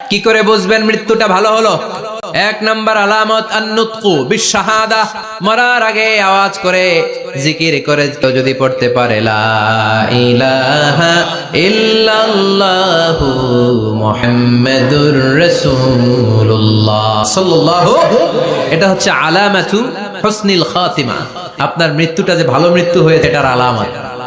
কি করে বুঝবেন মৃত্যুটা ভালো হলো? এক নাম্বার আলামত, আন্নুতকু বিশাহাদা মরার আগে আওয়াজ করে, জিকির করে কেউ যদি পড়তে পারে এটা হচ্ছে আলামাতু হুসনিল খাতিমা। আপনার মৃত্যুটা যে ভালো মৃত্যু হয়েছে, এটার আলামত।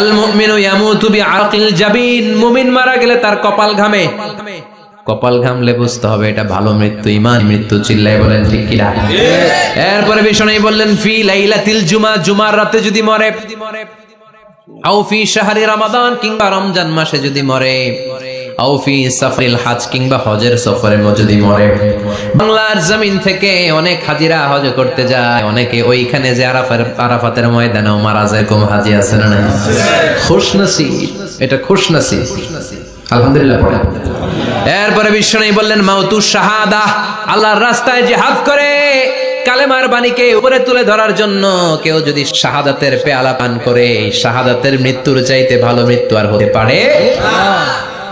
আল মুমিনু ইয়ামুতু জাবিন। মুমিন মারা গেলে তার কপাল ঘামে। কপাল ঘামলে বুঝতে হবে এটা ভালো মৃত্যু ইমান মৃত্যু চিল্লাই বলেন ঠিক এরপরে বিষ্ণু বললেন, ফি লাইলাতিল জুমা, জুমার রাতে যদি মরে, আও ফি শাহরি রমাদান, কিংবা রমজান মাসে যদি মরে। আও ফি সাফরিল হাজ কিংবা হজের সফরে যদি মরে। বাংলার জমিন থেকে অনেক হাজিরা হজ করতে যায়, অনেকে ওইখানে যে আরাফার আরাফাতের ময়দানেও মারা যায়, কম হাজি আছে না খুশনসি এটা খুশনসি আলহামদুলিল্লাহ এরপরে বিশ্বনবী বললেন, মাউতু শাহাদা, আল্লাহর রাস্তায় জিহাদ করে। কালেমার বাণীকে উপরে তুলে ধরার জন্য কেউ যদি শাহাদাতের পেয়ালা পান করে, শাহাদাতের মৃত্যুর চাইতে ভালো মৃত্যু আর হতে পারে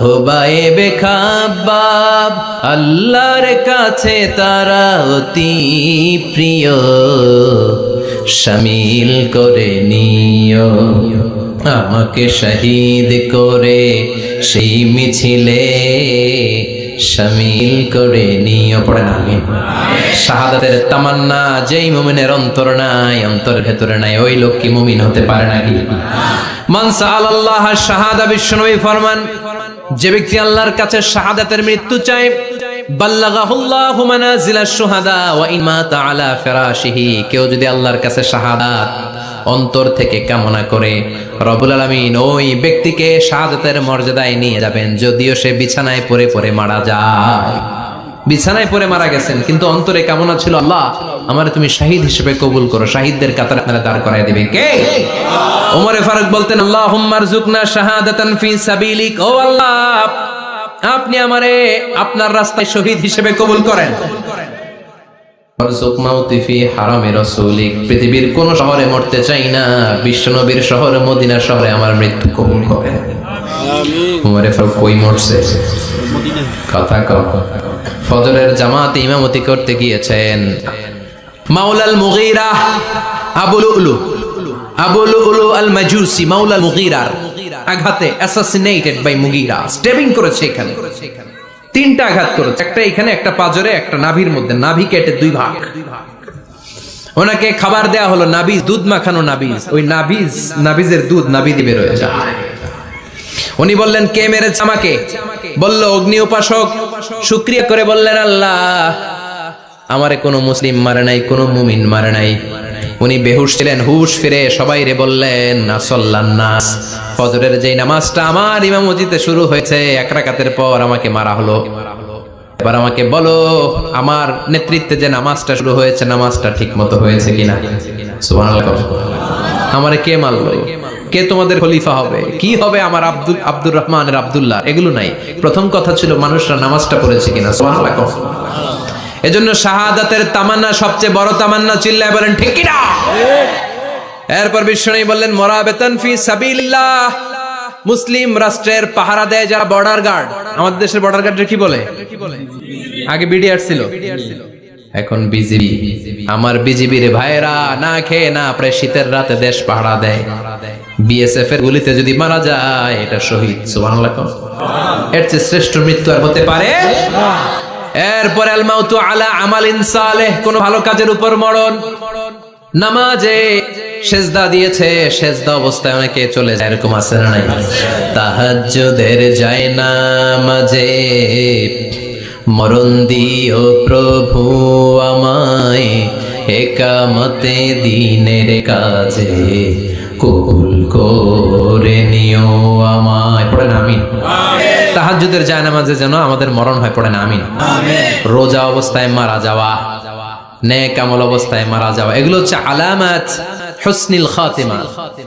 খোবায়ে বেখাবাব আল্লাহর কাছে তারা অতি প্রিয়। শামিল করে নিও, আমাকে শহীদ করে সেই মিছিলে। শামিল করে নিও, পড়ে না শাহাদাতের তামান্না, যেই মুমিনের অন্তর নাই অন্তরের ভেতরে নাই, ওই লোক কি মুমিন হতে পারে নাকি? মানসা আল্লাহ শাহাদা বিশ্বনবী ফরমান যে ব্যক্তি আল্লাহর কাছে শাহাদাতের মৃত্যু চায় কেউ যদি আল্লাহর কাছে শাহাদাত অন্তর থেকে কামনা করে রবুল আলমিন ওই ব্যক্তিকে শাহাদাতের মর্যাদায় নিয়ে যাবেন, যদিও সে বিছানায় পরে পরে মারা যায়। বিছানায় পড়ে মারা গেছেন কিন্তু অন্তরে কামনা ছিল আল্লাহ আমার তুমি শাহিদ হিসেবে কবুল করো শাহিদদের কাতার আপনারা দাঁড় করাই দিবে। কে? ওমরে ফারুক বলতেন আল্লাহ হুম্মারজুকনা শাহাদাতান ফি সাবিলিক। ও আল্লাহ আপনি আমারে আপনার রাস্তায় শহীদ হিসেবে কবুল করেন। ওয়ারজুক মাউতি ফি হারামে রাসূলিক। পৃথিবীর কোন শহরে মরতে চাই না বিশ্বনবীর শহরে মদিনা শহরে আমার মৃত্যু কবুল করেন। ওমরে ফারুক কই মরছে? কথা কও। ফজরের জামাতে ইমামতি করতে গিয়েছেন। মাওলাল মুগীরা আবুল উলু আবুল উলু আল মাজুসি মাওলাল মুগীরার আঘাতে অ্যাসাসিনেটেড বাই মুগীরা। স্টেবিং করেছে এখানে। তিনটা আঘাত করেছে। একটা এখানে, একটা পাজরে, একটা নাভির মধ্যে। নাভি কেটে দুই ভাগ। ওনাকে খাবার দেয়া হলো নাবিজ, দুধ মাখানো নাবিজ। ওই নাবিজ, নাবিজের দুধ নাভি দিবে রয়ে যায়। উনি বললেন, কে মেরেছে আমাকে? বলল অগ্নি উপাসক শুক্রিয়া করে বললেন, আল্লাহ, আমারে কোনো মুসলিম মারে নাই, কোনো মুমিন মারে নাই। উনি বেহুশ ছিলেন, হুশ ফিরে সবাই রে বললেন নাস, ফজরের যেই নামাজটা আমার ইমামতিতে শুরু হয়েছে, এক রাকাতের পর আমাকে মারা হলো। এবার আমাকে বলো, আমার নেতৃত্বে যে নামাজটা শুরু হয়েছে, নামাজটা ঠিক মতো হয়েছে কিনা? সুবহানাল্লাহ আমারে কে মারলো? কে তোমাদের খলিফা হবে? কি হবে আমার আব্দুল, আব্দুর রহমানের আব্দুল্লাহ? এগুলো নাই। প্রথম কথা ছিল মানুষরা নামাজটা পড়েছে কিনা? সুবহানাল্লাহ এজন্য শাহাদাতের তামান্না, সবচেয়ে বড় তামান্না চিল্লায় বলেন, ঠিক কিনা? এরপর বিষ্ণু বললেন মরা বেতন ফি সাবিল্লাহ মুসলিম রাষ্ট্রের পাহারা দেয় যারা বর্ডার গার্ড আমাদের দেশের বর্ডার গার্ডের কি বলে? আগে বিডিআর ছিল। এখন বিজিবি। আমার বিজিবি রে ভাইরা না খেয়ে না প্রায় শীতের রাতে দেশ পাহারা দেয়। বিএসএফ এর গুলিতে যদি মারা যায়, এটা শহীদ, সুবহানাল্লাহ এর চেয়ে শ্রেষ্ঠ মৃত্যু আর হতে পারে? এরপর আল মাউতু আলা আমালিন সালেহ, কোন ভালো কাজের উপর মরণ। নামাজে সেজদা দিয়েছে, সেজদা অবস্থায় অনেকে চলে যায়, এরকম আছে না নাই? তাহাজ্জুদের যায় না মাঝে মরণ দিও প্রভু আমায় একামতে দিনের কাজে কবুল করে নিও আমায়। পড়েন আমিন। তাহাজ্জুদের যায় নামাজে যেন আমাদের মরণ হয় পড়েন আমিন। রোজা অবস্থায় মারা যাওয়া নেক আমল অবস্থায় মারা যাওয়া এগুলো হচ্ছে আলামাত হুসনিল খাতিমা।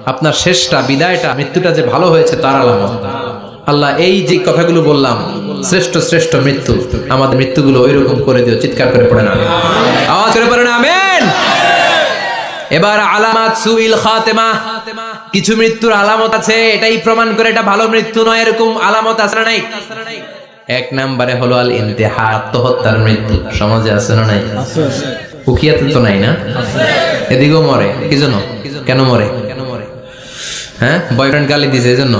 আপনার শেষটা বিদায়টা মৃত্যুটা যে ভালো হয়েছে তার আলামত। আল্লাহ এই যে কথাগুলো বললাম শ্রেষ্ঠ শ্রেষ্ঠ মৃত্যু। আমাদের মৃত্যুগুলো ওইরকম করে দিও, চিৎকার করে পড়েন না। আওয়াজ করে পড়েন আমিন। এবার আলামাত সুইল খাতেমা। কিছু মৃত্যুর আলামত আছে, এটাই প্রমাণ করে এটা ভালো মৃত্যু নয়, এরকম আলামত আছে না নাই? এক নম্বরে হলো আল ইন্তেহা আত্মহত্যার মৃত্যু। সমাজে আছে না নাই? উকিয়াতে তো নাই না? এদিকেও মরে, কি জন্য? কেন মরে? কেন মরে হ্যাঁ বয়ফ্রেন্ড গালি দিছে, এজন্য?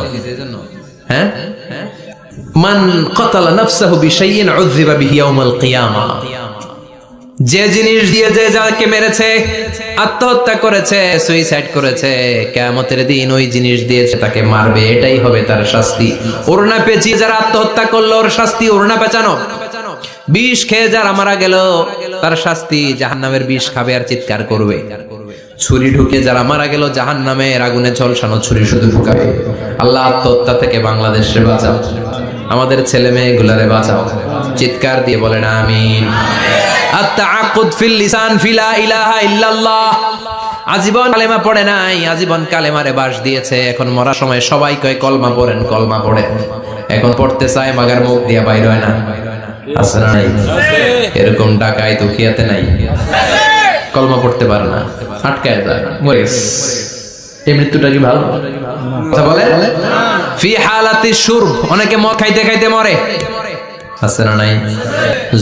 হ্যাঁ? যে জিনিস দিয়ে যাকে মেরেছে, আত্মহত্যা করেছে সুইসাইড করেছে, কেয়ামতের দিন ওই জিনিস দিয়েছে তাকে মারবে, এটাই হবে তার শাস্তি। ওড়না পেঁচিয়ে যারা আত্মহত্যা করল, ওর শাস্তি ওড়না পেঁচানো। বিষ খেয়ে যারা মারা গেল, তার শাস্তি জাহান্নামের বিষ খাবে আর চিৎকার করবে। ছুরি ঢুকে যারা মারা গেল, জাহান্নামের আগুনে ঝলসানো ছুরি শুধু ঢুকাবে। আল্লাহ আত্মহত্যা থেকে বাংলাদেশে বাঁচাও আমাদের ছেলে মেয়েগুলারে বাঁচাও। চিৎকার দিয়ে বলেন, আমিন। আজীবন কালেমা পড়ে নাই, আজীবন কালেমারে বাস দিয়েছে। এখন মরার সময় সবাই কয়, কলমা পড়েন কলমা পড়েন। এখন পড়তে চায়, মাগার মুখ দিয়া বাইর হয় না। এরকম ডাকায় দুখিয়াতে নাই। কলমা পড়তে পারে না। আটকায় যায়, মরে এই মৃত্যুটা কি ভালো? কথা বলে ফি হালাতি শুরব। অনেকে মদ খাইতে খাইতে মরে। আছে না নাই?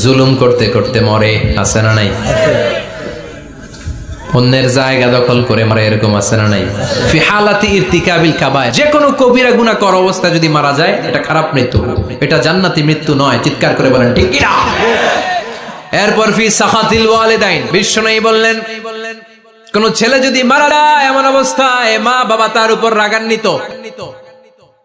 জুলুম করতে করতে মরে। আছে না নাই? অন্যের জায়গা দখল করে মারা, এরকম আছে না নাই? ফি হালাতি ইরতিকাবিল কাবায় যে কোনো কবিরা গুনাহ কর অবস্থা যদি মারা যায়, এটা খারাপ মৃত্যু। এটা জান্নাতি মৃত্যু নয়, চিৎকার করে বলেন, ঠিক কিনা? এরপর ফি সাখাতিল ওয়ালিদাইন। বিশ্বনবী বললেন, কোন ছেলে যদি মারা যায় এমন অবস্থায় মা বাবা তার উপর রাগান্বিত।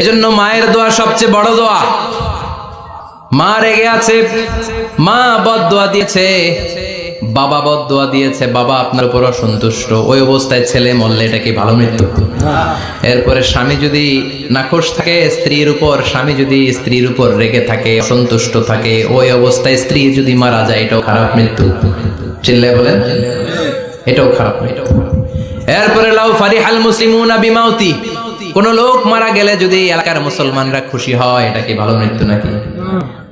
এজন্য মায়ের দোয়া সবচেয়ে বড় দোয়া। মা রেগে আছে, মা বদ দোয়া দিয়েছে, বাবা বদ দোয়া দিয়েছে, বাবা আপনার উপর অসন্তুষ্ট। ওই অবস্থায় ছেলে মরলে এটা কি ভালো মৃত্যু? এরপরে স্বামী যদি নাখোশ থাকে স্ত্রীর উপর, স্বামী যদি স্ত্রীর উপর রেগে থাকে, অসন্তুষ্ট থাকে, ওই অবস্থায় স্ত্রী যদি মারা যায়, এটাও খারাপ মৃত্যু। চিল্লায় বলেন? এটাও খারাপ মৃত্যু। এরপরে, লাউ ফারিহাল মুসলিমুনা বিমাউতি। কোন লোক মারা গেলে যদি এলাকার মুসলমানরা খুশি হয়, এটা কি ভালো মৃত্যু নাকি?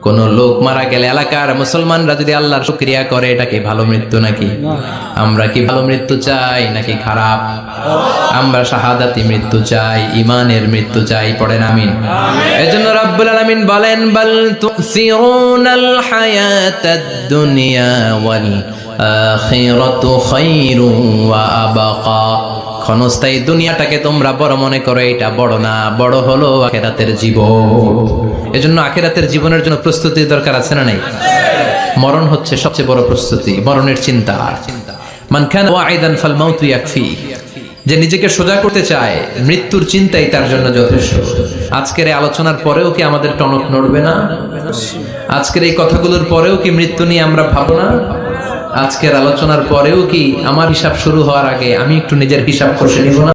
কোন লোক মারা গেলে এলাকার মুসলমানরা যদি আল্লাহর শুকরিয়া করে, এটা কি ভালো মৃত্যু নাকি? আমরা কি ভালো মৃত্যু চাই নাকি খারাপ? আমরা শাহাদাতি মৃত্যু চাই ইমানের মৃত্যু চাই, পড়েন আমিন। এজন্য রাব্বুল আলামিন বলেন, বাল তুসিরুনাল হায়াতাদ দুনিয়া ওয়াল ক্ষণস্থায়ী দুনিয়াটাকে তোমরা বড় মনে করো, এটা বড় না, বড় হলো আখেরাতের জীবন। এজন্য আখেরাতের জীবনের জন্য প্রস্তুতি দরকার আছে না নাই? মরণ হচ্ছে সবচেয়ে বড় প্রস্তুতি, মরণের চিন্তা। মান খান ওয়াইদান ফাল মাউতু ইয়াকফি। যে নিজেকে সোজা করতে চায়, মৃত্যুর চিন্তাই তার জন্য যথেষ্ট। আজকের এই আলোচনার পরেও কি আমাদের টনক নড়বে না? আজকের এই কথাগুলোর পরেও কি মৃত্যু নিয়ে আমরা ভাবো না? আজকের আলোচনার পরেও কি আমার হিসাব শুরু হওয়ার আগে আমি একটু নিজের হিসাব কষে নিব না?